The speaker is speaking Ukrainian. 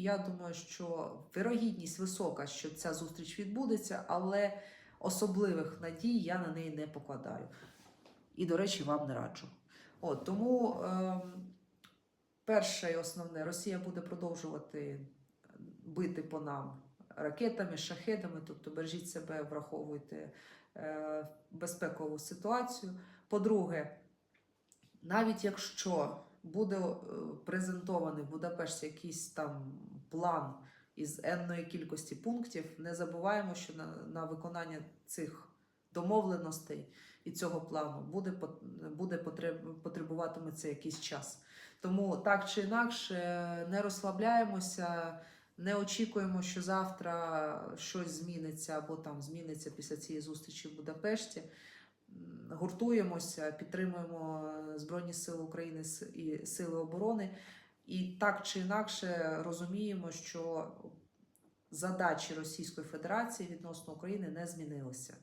Я думаю, що вирогідність висока, що ця зустріч відбудеться, але особливих надій я на неї не покладаю. І, до речі, вам не раджу. От, тому ем, перше і основне, Росія буде продовжувати бити по нам ракетами, шахедами, тобто бережіть себе, враховуйте е, безпекову ситуацію. По-друге, навіть якщо буде е, презентований в Будапешті якийсь там план із енної кількості пунктів, не забуваємо, що на, на виконання цих домовленостей і цього плану буде, буде потреб, потребуватиметься якийсь час. Тому так чи інакше не розслабляємося, не очікуємо, що завтра щось зміниться або там зміниться після цієї зустрічі в Будапешті. Гуртуємося, підтримуємо Збройні Сили України і Сили оборони. І так чи інакше розуміємо, що задачі Російської Федерації відносно України не змінилися.